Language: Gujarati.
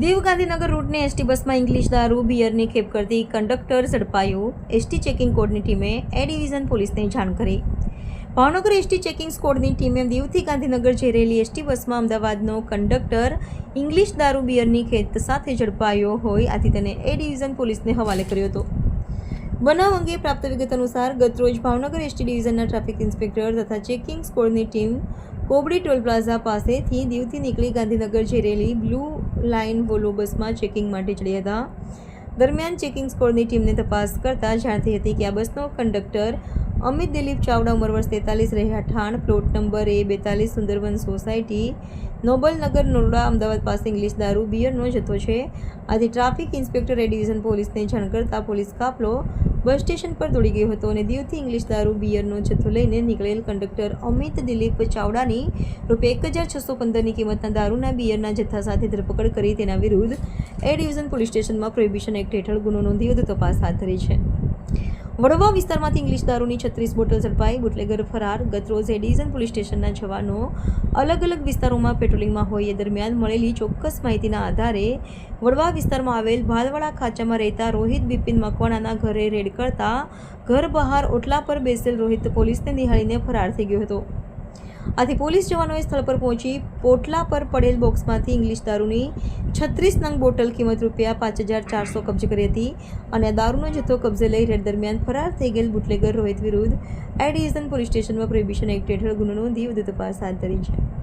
દીવ ગાંધીનગર રૂટની એસટી બસમાં ઇંગ્લિશ દારૂ, બિયરની ખેપ કરતી કંડક્ટર ઝડપાયો. એસટી ચેકિંગ કોડની ટીમે એ ડિવિઝન પોલીસને જાણ કરી. ભાવનગર એસટી ચેકિંગ સ્કોડની ટીમે દીવથી ગાંધીનગર જઈ રહેલી એસટી બસમાં અમદાવાદનો કંડક્ટર ઇંગ્લિશ દારૂ, બિયરની ખેત સાથે ઝડપાયો હોય આથી તેને એ ડિવિઝન પોલીસને હવાલે કર્યો હતો. બનાવ અંગે પ્રાપ્ત વિગત અનુસાર ગતરોજ ભાવનગર એસટી ડિવિઝનના ટ્રાફિક ઇન્સ્પેક્ટર તથા ચેકિંગ સ્કોડની ટીમ કોબડી ટોલ પ્લાઝા પાસેથી દીવથી નીકળી ગાંધીનગર જઈ રહેલી બ્લુ લાઇન વોલો બસમાં ચેકિંગ માટે ચડ્યા હતા. દરમિયાન ચેકિંગ સ્કોડની ટીમને તપાસ કરતા જાણતી હતી કે આ બસનો કંડક્ટર અમિત દિલીપ ચાવડા ઉંમર વર્ષ તેતાલીસ રહ્યા. ઠાણ પ્લોટ નંબર એ બેતાલીસ સુંદરવન સોસાયટી, નોબલનગર, નોરડા, અમદાવાદ પાસે ઇંગ્લિશ દારૂ, બિયરનો જથ્થો છે. આથી ટ્રાફિક ઇન્સ્પેક્ટર એ ડિવિઝન પોલીસને જાણ કરતા પોલીસ કાફલો બસ સ્ટેશન પર દોડી ગયો હતો અને દીવથી ઇંગ્લિશ દારૂ, બિયરનો જથ્થો લઈને નીકળેલ કંડક્ટર અમિત દિલીપ ચાવડાની રૂપિયા એક હજાર છસો પંદરની કિંમતના દારૂના, બિયરના જથ્થા સાથે ધરપકડ કરી તેના વિરુદ્ધ એ ડિવિઝન પોલીસ સ્ટેશનમાં પ્રોહિબિશન એક્ટ હેઠળ ગુનો નોંધી વધુ તપાસ હાથ ધરી છે. વડોદરા વિસ્તારમાંથી ઇંગ્લિશ દારૂની છત્રીસ બોટલ ઝડપાઈ. બુટલેગર ફરાર. ગતરોજ એ ડિવિઝન પોલીસ સ્ટેશનના જવાનો અલગ અલગ વિસ્તારોમાં પેટ્રોલિંગમાં હોય એ દરમિયાન મળેલી ચોક્કસ માહિતીના આધારે વડવા વિસ્તારમાં આવેલ ભાલવાડા ખાંચામાં રહેતા રોહિત બિપિન મકવાણાના ઘરે રેડ કરતા ઘર બહાર ઓટલા પર બેસેલ રોહિત પોલીસને નિહાળીને ફરાર થઈ ગયો હતો. આથી પોલીસ જવાનોએ સ્થળ પર પહોંચી પોટલા પર પડેલ બોક્સમાંથી ઇંગ્લિશ દારૂની છત્રીસ નંગ બોટલ કિંમત રૂપિયા પાંચ હજાર ચારસો કબજે કરી હતી અને દારૂનો જથ્થો કબજે લઈ રેડ દરમિયાન ફરાર થઈ ગયેલ બુટલેગર રોહિત વિરુદ્ધ એડિઝન પોલીસ સ્ટેશનમાં પ્રોહિબિશન એક્ટ હેઠળ ગુનો નોંધી વધુ તપાસ હાથ ધરી છે.